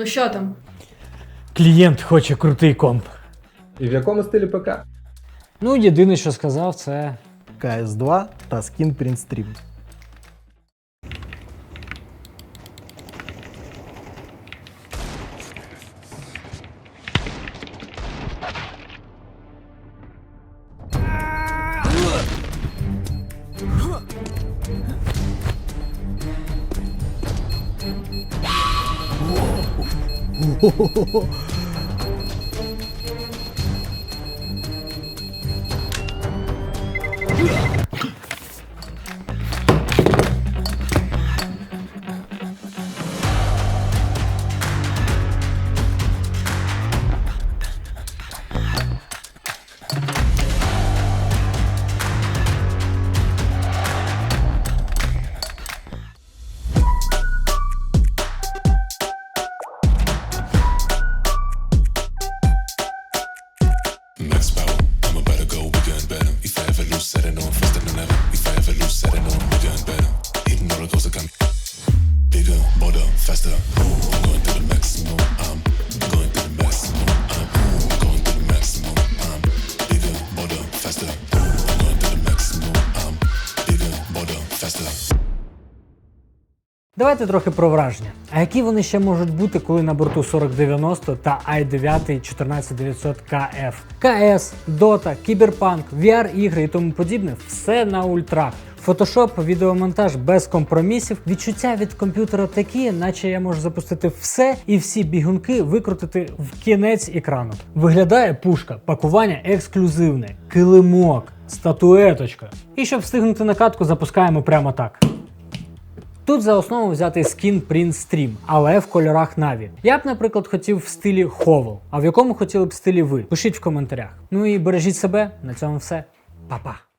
Ну що там? Клієнт хоче крутий комп. І в якому стилі ПК? Ну, єдине, що сказав, це. КС2 та Skin Printstream. Max おお faster. Than ever. If I'm going to better. Hitting all the maximum. I'm Давайте трохи про враження. А які вони ще можуть бути, коли на борту 4090 та i9 14900 KF? КС, Dota, Кіберпанк, VR-ігри і тому подібне все на ультрах. Фотошоп, відеомонтаж без компромісів, відчуття від комп'ютера такі, наче я можу запустити все і всі бігунки викрутити в кінець екрану. Виглядає пушка, пакування ексклюзивне, килимок, статуеточка. І щоб встигнути на катку, запускаємо прямо так. Тут за основу взяти скін Print Stream, але в кольорах Na'Vi. Я б, наприклад, хотів в стилі Hovel, а в якому хотіли б стилі ви? Пишіть в коментарях. Ну і бережіть себе, на цьому все. Па-па.